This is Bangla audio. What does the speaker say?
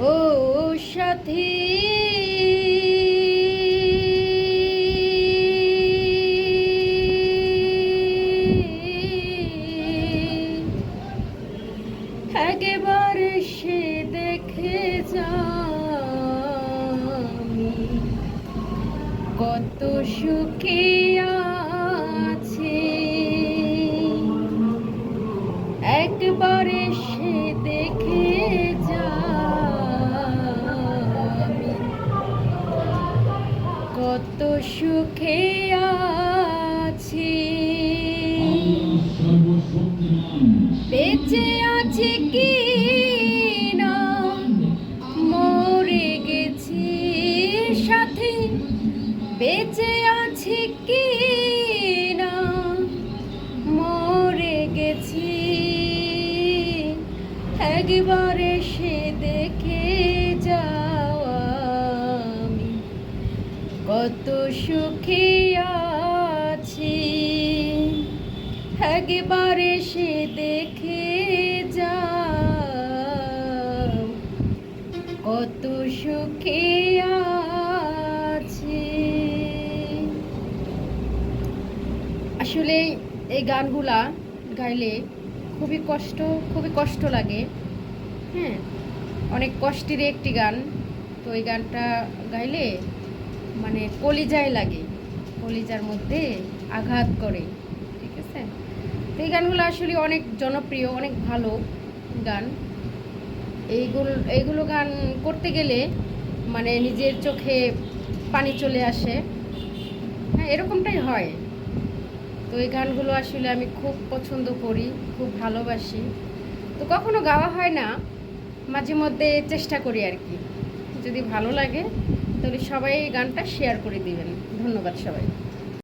ও সাথী। একবার সে দেখে যামি কত সুখে আছে। একবারে সুখে আছি। বেঁচে আছে কি না? মরে গেছি সাথে। বেঁচে আছে কি না? মরে গেছি। একবারে কত সুখে আছি। একবারে সে দেখে যাও। কত সুখে আছি। আসলে এই গানগুলা গাইলে খুবই কষ্ট খুবই কষ্ট লাগে। হ্যাঁ অনেক কষ্টের একটি গান। তো এই গানটা গাইলে মানে কলিজায় লাগে, কলিজার মধ্যে আঘাত করে, ঠিক আছে? তো এই গানগুলো আসলে অনেক জনপ্রিয়, অনেক ভালো গান। এইগুলো এইগুলো গান করতে গেলে মানে নিজের চোখে পানি চলে আসে। হ্যাঁ এরকমটাই হয়। তো এই গানগুলো আসলে আমি খুব পছন্দ করি, খুব ভালোবাসি। তো কখনো গাওয়া হয় না, মাঝে মধ্যে চেষ্টা করি আর কি। যদি ভালো লাগে তাহলে সবাই এই গানটা শেয়ার করে দিবেন। ধন্যবাদ সবাই।